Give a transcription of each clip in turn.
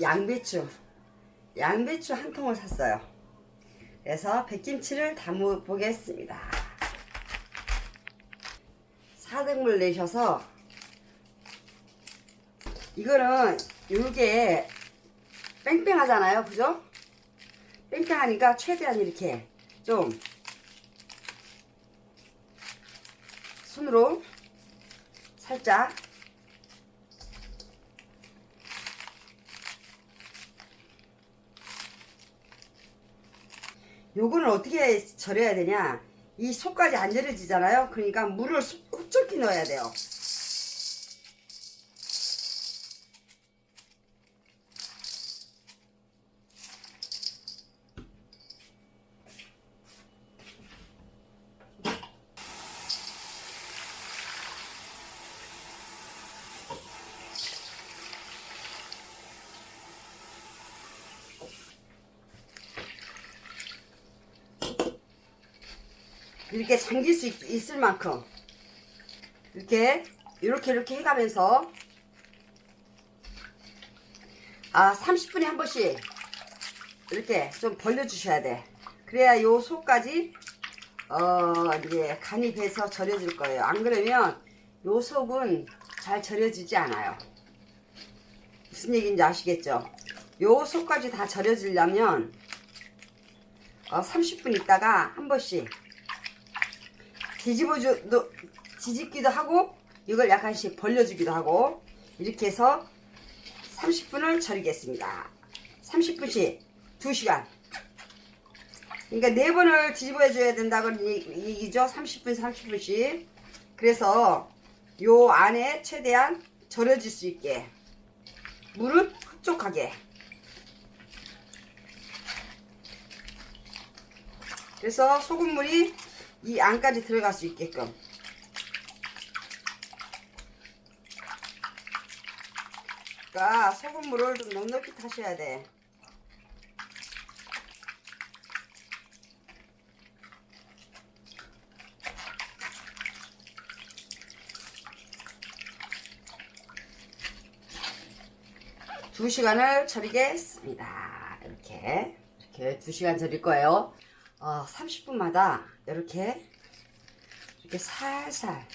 양배추, 양배추 한 통을 샀어요. 그래서 백김치를 담아 보겠습니다. 4등물 내셔서 이거는 요게 뺑뺑하잖아요. 그죠? 뺑뺑하니까 최대한 이렇게 좀 손으로 살짝 요거는 어떻게 절여야 되냐? 이 속까지 안 절여지잖아요. 그러니까 물을 수- 흡족히 넣어야 돼요 이렇게 잠길 수 있, 을 만큼 이렇게 이렇게 이렇게 해가면서 아 30분에 한 번씩 이렇게 좀 벌려주셔야 돼. 그래야 요 속까지 어 이제 간이 배서 절여질 거예요. 안 그러면 요 속은 잘 절여지지 않아요. 무슨 얘기인지 아시겠죠? 요 속까지 다 절여지려면 어, 30분 있다가 한 번씩 뒤집어주, 너, 뒤집기도 하고, 이걸 약간씩 벌려주기도 하고, 이렇게 해서 30분을 절이겠습니다. 30분씩 2시간. 그러니까 네 번을 뒤집어 줘야 된다고 얘기죠. 30분, 30분씩. 그래서 요 안에 최대한 절여질 수 있게. 물은 흡족하게. 그래서 소금물이 이 안까지 들어갈 수 있게끔 그러니까 소금물을 좀 넉넉히 타셔야 돼 두 시간을 절이겠습니다. 이렇게 이렇게 두 시간 절일 거예요. 어, 30분마다 이렇게 이렇게 살살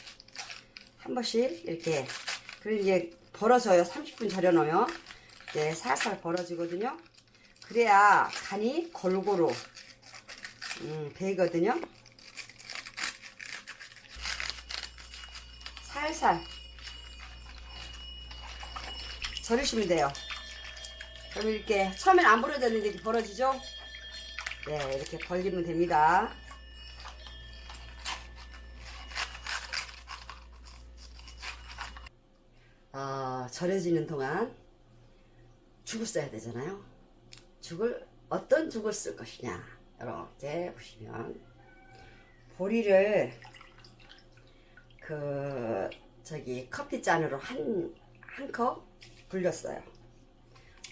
한 번씩 이렇게 그리고 이제 벌어져요. 30분 절여놓으면 이제 살살 벌어지거든요. 그래야 간이 골고루 음, 배거든요. 살살 절이시면 돼요. 그럼 이렇게 처음엔 안 벌어졌는데 이렇게 벌어지죠? 네, 이렇게 벌리면 됩니다. 어, 절여지는 동안 죽을 써야 되잖아요. 죽을 어떤 죽을 쓸 것이냐 이렇게 보시면 보리를 그 저기 커피 잔으로 한 한 컵 불렸어요.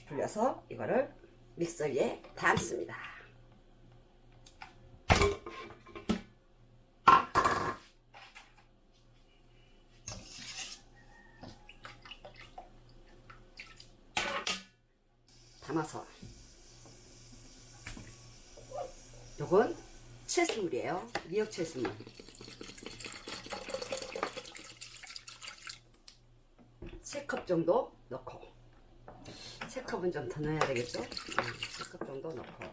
불려서 이거를 믹서기에 담습니다. 담아서 요건 채수물이에요. 미 역 채수물. 세컵 정도 넣고 세 컵은 좀 더 넣어야 되겠죠? 세컵 정도 넣고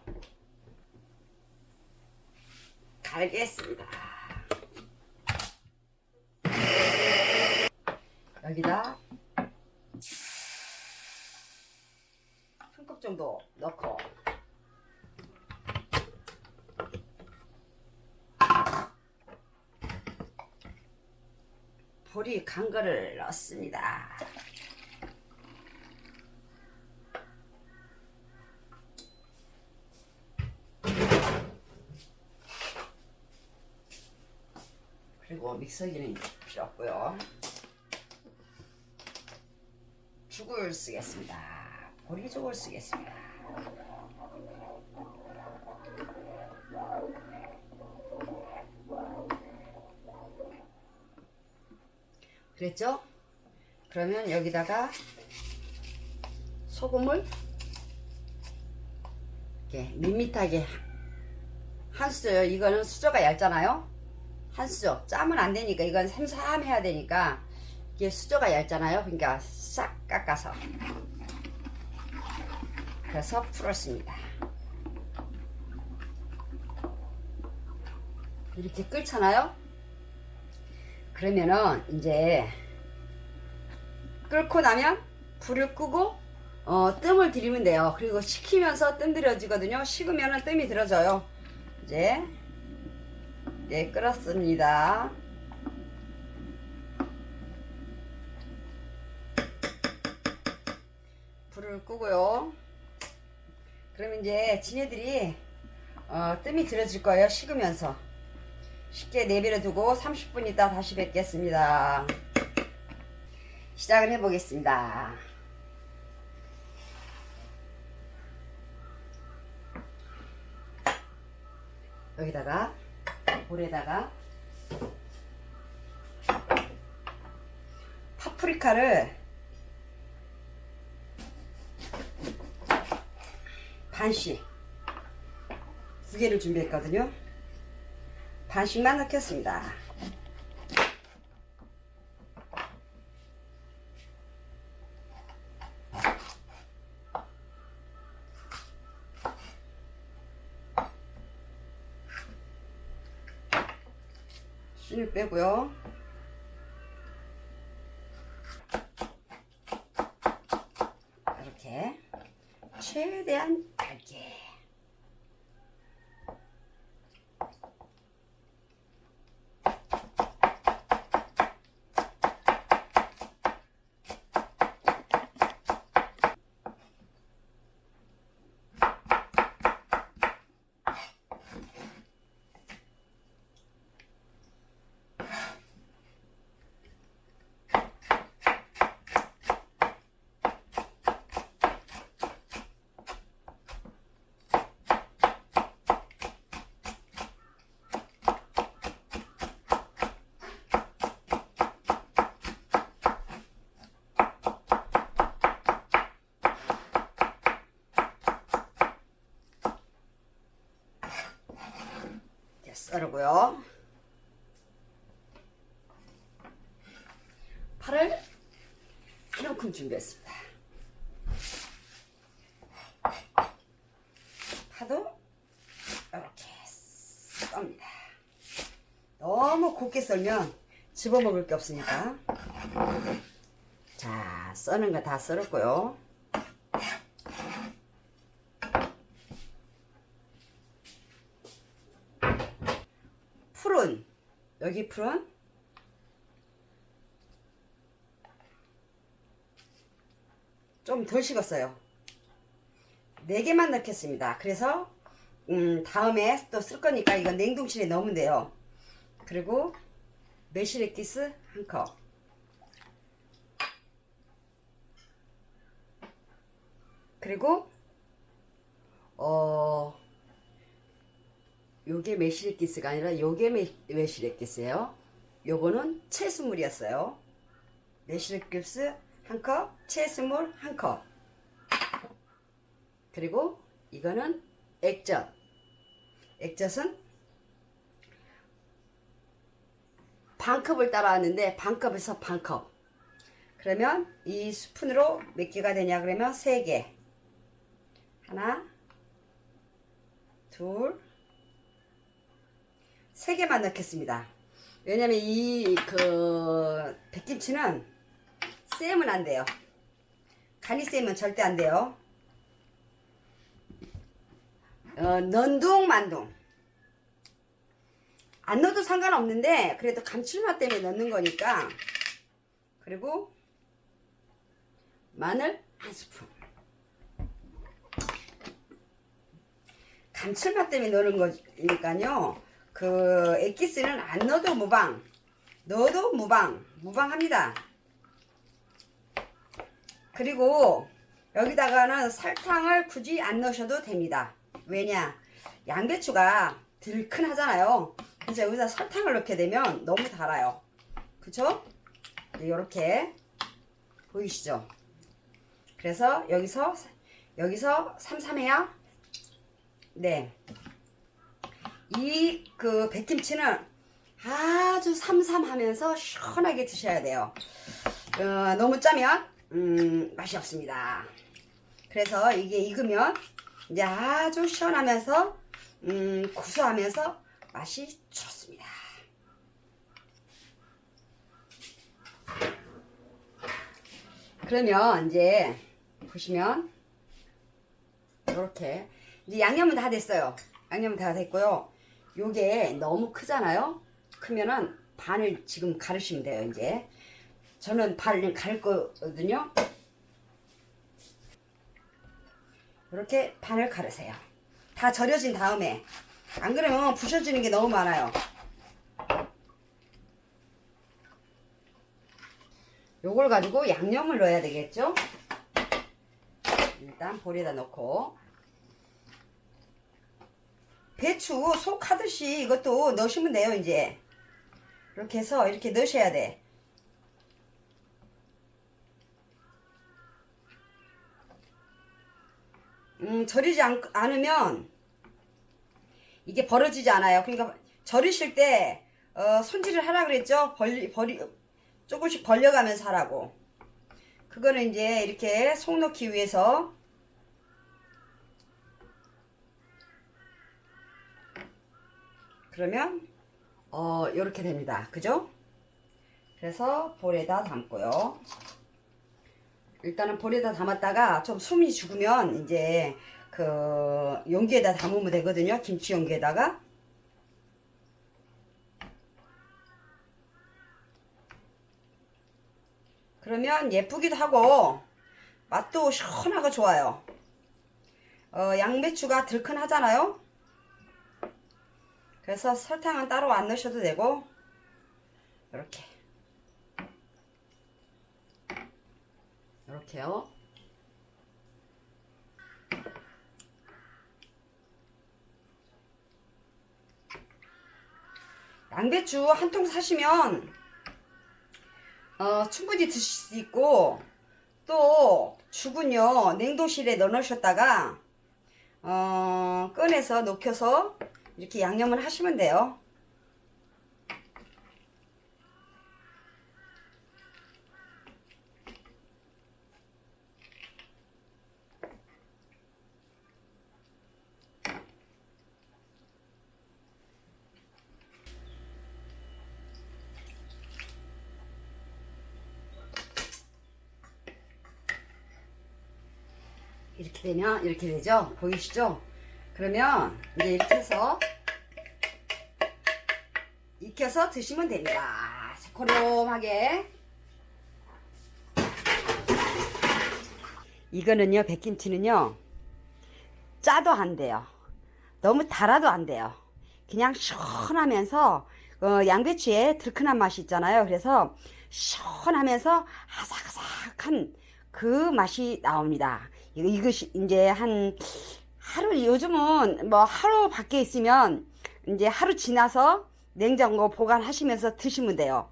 갈겠습니다. 여기다 한 컵 정도 넣고 보리 간 거를 넣습니다. 그리고 믹서기는 필요 없고요. 죽을 쓰겠습니다. 보리죽을 쓰겠습니다. 그랬죠? 그러면 여기다가 소금을 이렇게 밋밋하게 한 수저요. 이거는 수저가 얇잖아요. 한 수저. 짜면 안 되니까 이건 삼삼해야 되니까 이게 수저가 얇잖아요. 그러니까 싹 깎아서 그래서 풀었습니다. 이렇게 끓잖아요. 그러면은 이제 끓고 나면 불을 끄고 어, 뜸을 들이면 돼요. 그리고 식히면서 뜸 들여지거든요. 식으면은 뜸이 들어져요. 이제 네 끓었습니다. 불을 끄고요. 그러면 이제 지네들이 어, 뜸이 들어질 거예요. 식으면서 쉽게 내버려 두고 30분 있다 다시 뵙겠습니다. 시작을 해보겠습니다. 여기다가 볼에다가 파프리카를 반씩 두 개를 준비했거든요. 반씩만 넣겠습니다. 씨를 빼고요. 이렇게 최대한 얇게 이렇게 썰고요. 파를 이만큼 준비했습니다. 파도 이렇게 썹니다. 너무 곱게 썰면 집어먹을 게 없으니까. 자, 써는 거 다 썰었고요. 풀은 여기 풀은 좀 덜 식었어요. 네 개만 넣겠습니다. 그래서 음, 다음에 또 쓸 거니까 이건 냉동실에 넣으면 돼요. 그리고 매실액기스 한 컵. 그리고 어 요게 매실액기스가 아니라 요게 매, 매실액기스예요. 요거는 채수물이었어요. 매실액기스 한 컵, 채수물 한 컵. 그리고 이거는 액젓. 액젓은 반 컵을 따라왔는데 반 컵에서 반 컵. 그러면 이 스푼으로 몇 개가 되냐 그러면 세 개. 하나, 둘, 세 개만 넣겠습니다. 왜냐면 이 그 백김치는 쌤은 안 돼요. 간이 쌤은 절대 안 돼요. 어, 넌둥 만둥. 안 넣어도 상관없는데 그래도 감칠맛 때문에 넣는 거니까. 그리고 마늘 한 스푼. 감칠맛 때문에 넣는 거니까요. 그 액기스는 안 넣어도 무방, 넣어도 무방, 무방합니다. 그리고 여기다가는 설탕을 굳이 안 넣으셔도 됩니다. 왜냐? 양배추가 들큰하잖아요. 그래서 여기다 설탕을 넣게 되면 너무 달아요. 그쵸? 이렇게 보이시죠? 그래서 여기서 여기서 삼삼해야 네. 이 그 백김치는 아주 삼삼하면서 시원하게 드셔야 돼요. 어, 너무 짜면 음, 맛이 없습니다. 그래서 이게 익으면 이제 아주 시원하면서 음, 구수하면서 맛이 좋습니다. 그러면 이제 보시면 이렇게 이제 양념은 다 됐어요. 양념은 다 됐고요. 요게 너무 크잖아요. 크면은 반을 지금 가르시면 돼요. 이제 저는 반을 가를 거거든요. 이렇게 반을 가르세요. 다 절여진 다음에 안 그러면 부셔지는 게 너무 많아요. 요걸 가지고 양념을 넣어야 되겠죠? 일단 볼에다 넣고 배추 속 하듯이 이것도 넣으시면 돼요 이제 이렇게 해서 이렇게 넣으셔야 돼 음, 절이지 않, 않으면 이게 벌어지지 않아요. 그러니까 절이실 때 어, 손질을 하라 그랬죠? 벌리, 벌리, 조금씩 벌려가면서 하라고. 그거는 이제 이렇게 속 넣기 위해서 그러면 어 이렇게 됩니다. 그죠? 그래서 볼에다 담고요 일단은 볼에다 담았다가 좀 숨이 죽으면 이제 그 용기에다 담으면 되거든요. 김치 용기에다가. 그러면 예쁘기도 하고 맛도 시원하고 좋아요. 어, 양배추가 들큰하잖아요. 그래서 설탕은 따로 안 넣으셔도 되고 이렇게 이렇게요. 양배추 한 통 사시면 어, 충분히 드실 수 있고 또 죽은요 냉동실에 넣어 놓으셨다가 어, 꺼내서 녹여서 이렇게 양념을 하시면 돼요 이렇게 되면 이렇게 되죠? 보이시죠? 그러면 이제 이렇게 해서 익혀서 드시면 됩니다. 새코롬하게. 이거는요 백김치는요 짜도 안 돼요. 너무 달아도 안 돼요. 그냥 시원하면서 어, 양배추에 들큰한 맛이 있잖아요. 그래서 시원하면서 아삭아삭한 그 맛이 나옵니다 이것이 이제 한 하루 요즘은 뭐 하루 밖에 있으면 이제 하루 지나서 냉장고 보관하시면서 드시면 돼요.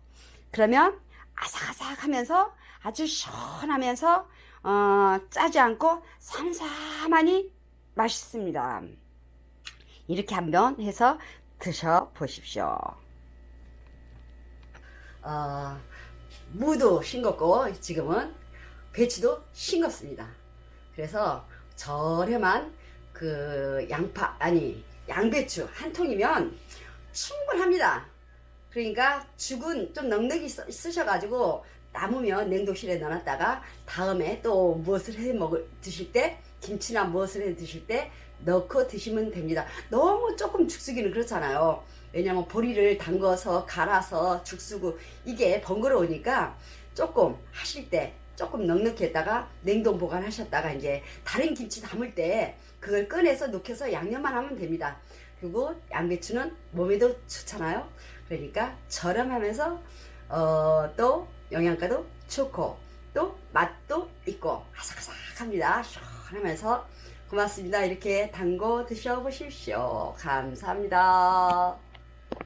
그러면 아삭아삭하면서 아주 시원하면서 어, 짜지 않고 삼삼하니 맛있습니다. 이렇게 한번 해서 드셔 보십시오. 어, 무도 싱겁고 지금은 배추도 싱겁습니다. 그래서 저렴한 그 양파 아니 양배추 한 통이면 충분합니다. 그러니까 죽은 좀 넉넉히 써- 쓰셔가지고 남으면 냉동실에 넣어놨다가 다음에 또 무엇을 해 먹을 드실 때 김치나 무엇을 해 드실 때 넣고 드시면 됩니다. 너무 조금 죽쓰기는 그렇잖아요. 왜냐면 보리를 담궈서 갈아서 죽쓰고 이게 번거로우니까 조금 하실 때 조금 넉넉히 했다가 냉동 보관하셨다가 이제 다른 김치 담을 때 그걸 꺼내서 녹여서 양념만 하면 됩니다. 그리고 양배추는 몸에도 좋잖아요. 그러니까 저렴하면서 어, 또 영양가도 좋고 또 맛도 있고 아삭아삭합니다. 시원하면서 고맙습니다. 이렇게 담궈 드셔보십시오. 감사합니다.